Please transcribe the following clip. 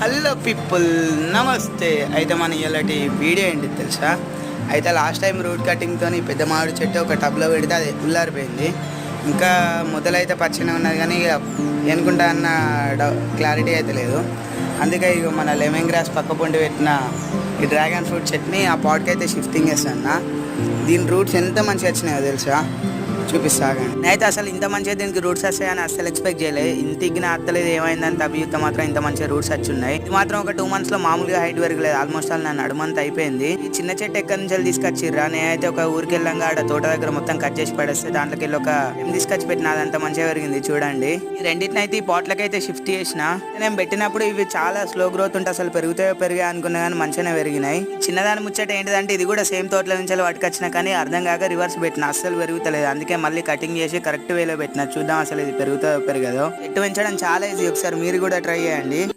Hello people నమస్తే. అయితే మన ఇలాంటి వీడియో ఏంటి తెలుసా? అయితే లాస్ట్ టైం రూట్ కటింగ్తో పెద్ద మామిడి చెట్టు ఒక టబ్లో పెడితే అది ఉల్లారిపోయింది. ఇంకా మొదలైతే పచ్చనే ఉన్నది కానీ ఇక ఎనుకుంటా అన్న క్లారిటీ అయితే లేదు. అందుకే ఇక మన లెమన్ గ్రాస్ పక్క పొండి పెట్టిన ఈ డ్రాగన్ ఫ్రూట్ చట్నీ ఆ పాట్కి అయితే షిఫ్టింగ్ చేస్తాను దీని రూట్స్ ఎంత మంచిగా వచ్చినాయో తెలుసా? చూపిస్తా కానీ నేనైతే అసలు ఇంత మంచిగా దీనికి రూట్స్ వస్తాయని అసలు ఎక్స్పెక్ట్ చేయలేదు ఇంత ఇగ్గిన అత్తలేదు ఏమైందని తవ్వితే మాత్రం ఇంత మంచిగా రూట్స్ వచ్చి ఉన్నాయి ఇది మాత్రం ఒక టూ మంత్స్లో మామూలుగా హైట్ పెరగలేదు. ఆల్మోస్ట్ ఆల్ నా నడుమంత అయిపోయింది. ఈ చిన్న చెట్టు ఎక్కడి నుంచి తీసుకొచ్చిర్రా? నేనైతే ఒక ఊరికి వెళ్ళంగా ఆడ తోట దగ్గర మొత్తం కట్ చేసి పడేస్తే దాంట్లోకి వెళ్ళి ఒక ఏం తీసుకొచ్చి పెట్టిన? అదంతా మంచిగా పెరిగింది చూడండి. ఈ రెండింటిని అయితే ఈ పాట్లకైతే అయితే షిఫ్ట్ చేసిన. నేను పెట్టినప్పుడు ఇవి చాలా స్లో గ్రోత్ ఉంటే అసలు పెరుగుతాయో పెరిగాయి అనుకున్నా కానీ మంచిగానే పెరిగినాయి. చిన్నదాని ముచ్చట ఏంటిదంటే ఇది కూడా సేమ్ తోటల నుంచి పట్టుకొచ్చినా కానీ అర్థం కాక రివర్స్ పెట్టిన. అస్సలు పెరుగుతలేదు. అందుకే అందుకే మళ్ళీ కటింగ్ చేసి కరెక్ట్ వేలో పెట్టిన. చూద్దాం అసలు ఇది పెరుగుతుందో పెరగదో. చెట్టు పెంచడం చాలా ఈజీ ఒకసారి మీరు కూడా ట్రై చేయండి.